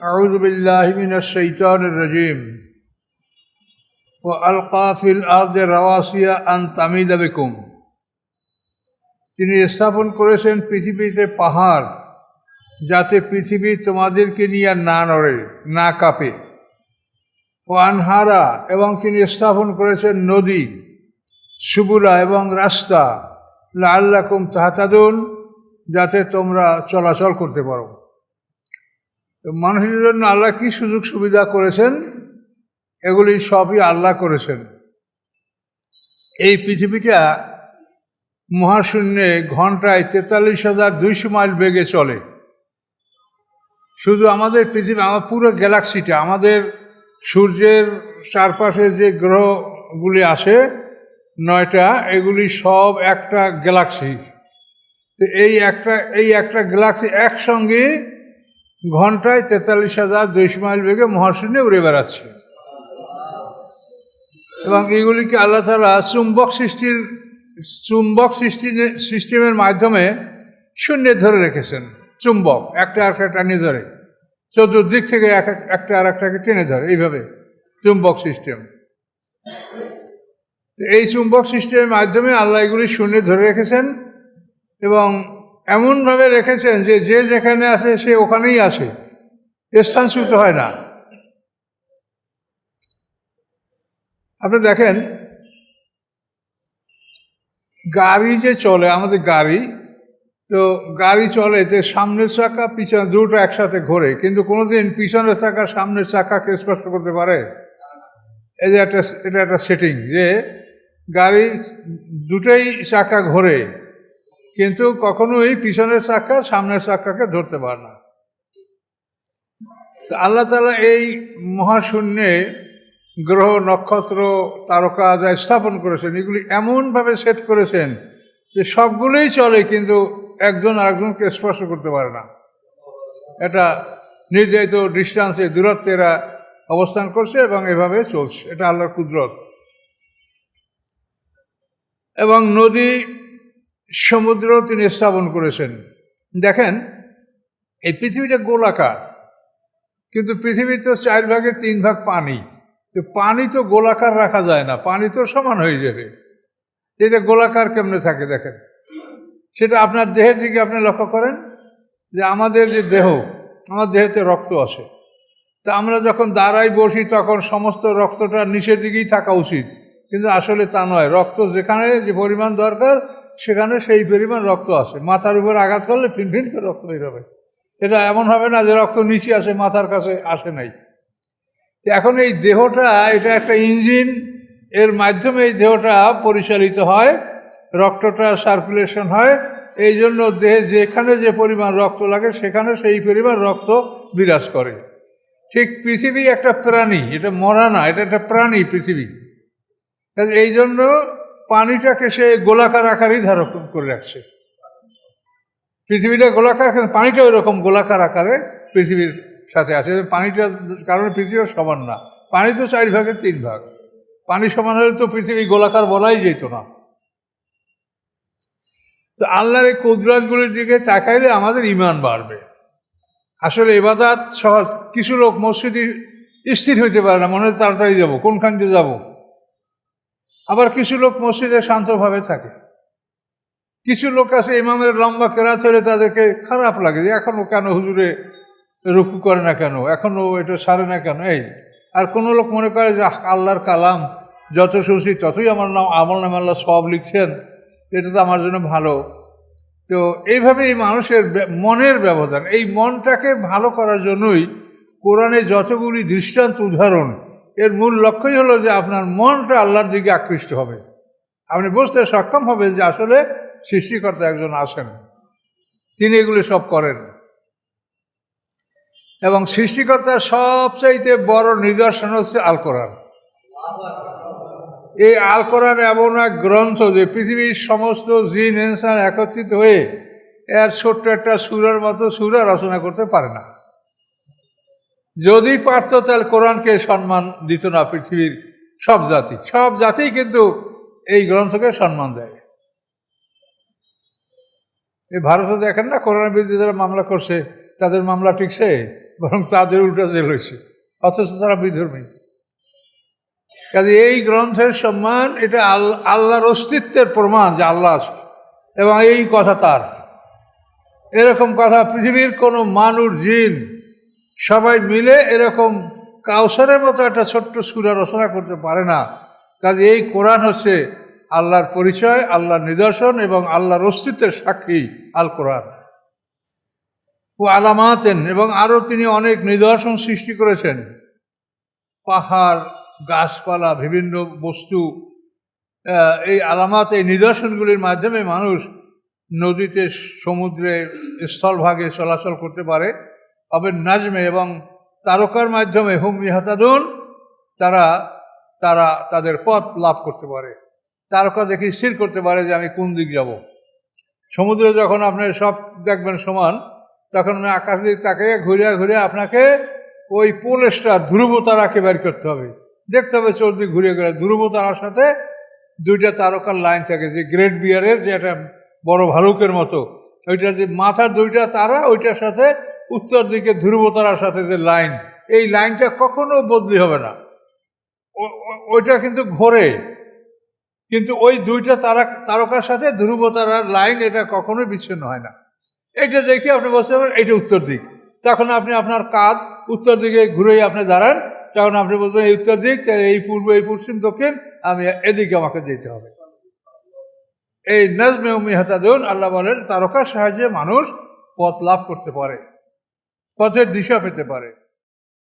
أعوذ بالله من الشيطان الرجيم وألقى في الأرض رواسي أن تميد بكم তিনি স্থাপন করেছেন পৃথিবীতে পাহাড় যাতে পৃথিবী তোমাদেরকে নিয়ে আর না নড়ে না কাঁপে ও আনহারা এবং তিনি স্থাপন করেছেন নদী সুবুলা এবং রাস্তা লাল্লাকুম তাহাতাদুন যাতে তোমরা চলাচল করতে পারো তো মানুষের জন্য আল্লাহ কি সুযোগ সুবিধা করেছেন? এগুলি সবই আল্লাহ করেছেন। এই পৃথিবীটা মহাশূন্যে ঘন্টায় তেতাল্লিশ হাজার দুইশো মাইল বেগে চলে। শুধু আমাদের পৃথিবী, আমার পুরো গ্যালাক্সিটা, আমাদের সূর্যের চারপাশে যে গ্রহগুলি আসে, নয়টা, এগুলি সব একটা গ্যালাক্সি। এই একটা এই একটা গ্যালাক্সি একসঙ্গে ঘন্টায় তেতাল্লিশ হাজার দুইশ মাইল বেগে মহাশূন্যে উড়ে বেড়াচ্ছে। এবং এগুলিকে আল্লাহ তালা চুম্বক সৃষ্টির, চুম্বক সৃষ্টি সিস্টেমের মাধ্যমে শূন্যে ধরে রেখেছেন। চুম্বক, একটা আর একটা টানিয়ে ধরে। চতুর্দিক থেকে এক- একটা আর একটাকে টেনে ধরে, এইভাবে চুম্বক সিস্টেম। এই চুম্বক সিস্টেমের মাধ্যমে আল্লাহ এগুলি শূন্যে ধরে রেখেছেন এবং এমনভাবে রেখেছেন যে যে যেখানে আছে সে ওখানেই আসে স্থানচ্যুত হয় না। আপনি দেখেন, গাড়ি যে চলে, আমাদের গাড়ি, তো গাড়ি চলে যে সামনের চাকা, পিছনে দুটো একসাথে ঘোরে, কিন্তু কোনোদিন পিছনের চাকা, সামনের চাকাকে স্পর্শ করতে পারে? এই যে একটা, এটা একটা সেটিং যে গাড়ি দুটোই চাকা ঘোরে। কিন্তু কখনোই পিছনের চাকা সামনের চাকাকে ধরতে পারে না। আল্লাহ তালা এই মহাশূন্যে গ্রহ, নক্ষত্র, তারকা যা স্থাপন করেছেন, এগুলি এমনভাবে সেট করেছেন যে সবগুলোই চলে কিন্তু একজন আরেকজনকে স্পর্শ করতে পারে না। এটা নির্ধারিত ডিস্টান্সে দূরত্বে এরা অবস্থান করছে এবং এভাবে চলছে। এটা আল্লাহর কুদরত। এবং নদী সমুদ্র তিনি স্থাপন করেছেন। দেখেন, এই পৃথিবীটা গোলাকার, কিন্তু পৃথিবীর তো চার ভাগে তিন ভাগ পানি। তো পানি তো গোলাকার রাখা যায় না, পানি তো সমান হয়ে যাবে। এটা গোলাকার কেমনে থাকে দেখেন? সেটা আপনার দেহের দিকে আপনি লক্ষ্য করেন যে আমাদের যে দেহ, আমার দেহেতে রক্ত আসে। তা আমরা যখন দাঁড়াই বসি, তখন সমস্ত রক্তটা নিচের দিকেই থাকা উচিত। কিন্তু আসলে তা নয়, রক্ত যেখানে যে পরিমাণ দরকার সেখানে সেই পরিমাণ রক্ত আসে। মাথার উপর আঘাত করলে ফিনফিন করে রক্ত বের হবে। এটা এমন হবে না যে রক্ত নিচে আসে, মাথার কাছে আসে নাই। এখন এই দেহটা, এটা একটা ইঞ্জিন, এর মাধ্যমে এই দেহটা পরিচালিত হয়, রক্তটা সার্কুলেশন হয়। এই জন্য দেহে যেখানে যে পরিমাণ রক্ত লাগে, সেখানে সেই পরিমাণ রক্ত বিরাজ করে। ঠিক পৃথিবী একটা প্রাণী, এটা মরা না, এটা একটা প্রাণী পৃথিবী। এই জন্য পানিটাকে সে গোলাকার আকারই ধারণ করে রাখছে। পৃথিবীটা গোলাকার পানিটা ওইরকম গোলাকার আকারে পৃথিবীর সাথে আছে। পানিটার কারণে পৃথিবীও সমান না। পানি তো চার ভাগের তিন ভাগ। পানি সমান হলে তো পৃথিবী গোলাকার বলাই যেত না। তো আল্লাহর এই কুদরাতগুলির দিকে তাকাইলে আমাদের ইমান বাড়বে। আসলে এবাদাত সহজ। কিছু লোক মসজিদে স্থির হইতে পারে না। মনে হয় তাড়াতাড়ি যাব। কোনখান দিয়ে যাব? আবার কিছু লোক মসজিদে শান্তভাবে থাকে। কিছু লোক আছে ইমামের লম্বা কেরাত হলে তাদেরকে খারাপ লাগে যে এখনও কেন হুজুরে রুকু করে না কেন? এখনও এটা সারে না কেন? এই, আর কোনো লোক মনে করে যে আল্লাহর কালাম, যত শুনছি ততই আমার নাম, আমল নাম আল্লাহ সব লিখছেন, এটা তো আমার জন্য ভালো। তো এইভাবে এই মানুষের মনের ব্যবধান, এই মনটাকে ভালো করার জন্যই কোরআনে যতগুলি দৃষ্টান্ত উদাহরণ এর মূল লক্ষ্যই হলো যে আপনার মনটা আল্লাহর দিকে আকৃষ্ট হবে। আপনি বুঝতে সক্ষম হবে যে আসলে সৃষ্টিকর্তা একজন আছেন। তিনি এগুলি সব করেন। এবং সৃষ্টিকর্তার সবচাইতে বড় নিদর্শন হচ্ছে আল কোরআন। এই আল কোরআন এমন এক গ্রন্থ যে পৃথিবীর সমস্ত জিন, ইনসান একত্রিত হয়ে এর ছোট্ট একটা সুরের মতো সুরা রচনা করতে পারে না। যদি পারত তাহলে কোরআনকে সম্মান দিত না পৃথিবীর সব জাতি সব জাতি কিন্তু এই গ্রন্থকে সম্মান দেয়। এই ভারতে দেখেন না করোনার বিরুদ্ধে যারা মামলা করছে, তাদের মামলা টিকছে, বরং তাদের উল্টা জেল হয়েছে, অথচ তারা বিধর্মী। কাজে এই গ্রন্থের সম্মান, এটা আল, আল্লাহর অস্তিত্বের প্রমাণ যে আল্লাহ এবং এই কথা তার। এরকম কথা পৃথিবীর কোনো মানুষ জিন সবাই মিলে এরকম কাউসারের মতো একটা ছোট্ট সুরা রচনা করতে পারে না। কাজে এই কোরআন হচ্ছে আল্লাহর পরিচয়, আল্লাহর নিদর্শন এবং আল্লাহর অস্তিত্বের সাক্ষী আল কোরআন। ও আলামাতেন এবং আরও তিনি অনেক নিদর্শন সৃষ্টি করেছেন। পাহাড়, গাছপালা, বিভিন্ন বস্তু এই আলামাত, এই নিদর্শনগুলির মাধ্যমে মানুষ নদীতে, সমুদ্রে, স্থলভাগে চলাচল করতে পারে। তবে নাজমে এবং তারকার মাধ্যমে হুম ইহাতাদুন তারা তারা তাদের পথ লাভ করতে পারে। তারকা দেখে স্থির করতে পারে যে আমি কোন দিক যাব। সমুদ্রে যখন আপনি সব দেখবেন সমান, তখন আকাশ দিক তাকে ঘুরে ঘুরে আপনাকে ওই পোল স্টার ধ্রুব তারাকে বের করতে হবে। দেখতে হবে চৌদিক ঘুরে ঘুরে ধ্রুব তারার সাথে দুইটা তারকার লাইন থাকে, যে গ্রেট বিয়ারের যে একটা বড় ভালুকের মতো। ওইটা যে মাথার দুইটা তারা, ওইটার সাথে উত্তর দিকে ধ্রুবতারার সাথে যে লাইন, এই লাইনটা কখনো বদলি হবে না। ওইটা কিন্তু ঘোরে। কিন্তু ওই দুইটা তারা, তারকার সাথে ধ্রুবতারার লাইন এটা কখনোই বিচ্ছিন্ন হয় না। এটা দেখে আপনি বলতে পারেন এটা উত্তর দিক। তখন আপনি আপনার কাঁধ উত্তর দিকে ঘুরেই আপনি দাঁড়ান। তখন আপনি বলবেন, এই উত্তর দিক, তাহলে এই পূর্ব, এই পশ্চিম, দক্ষিণ, আমি এদিকে আমাকে যেতে হবে। এই নাজমে উমি হাতাদুন আল্লাহ বলেন, তারকার সাহায্যে মানুষ পথ লাভ করতে পারে। পথের দিশা পেতে পারে।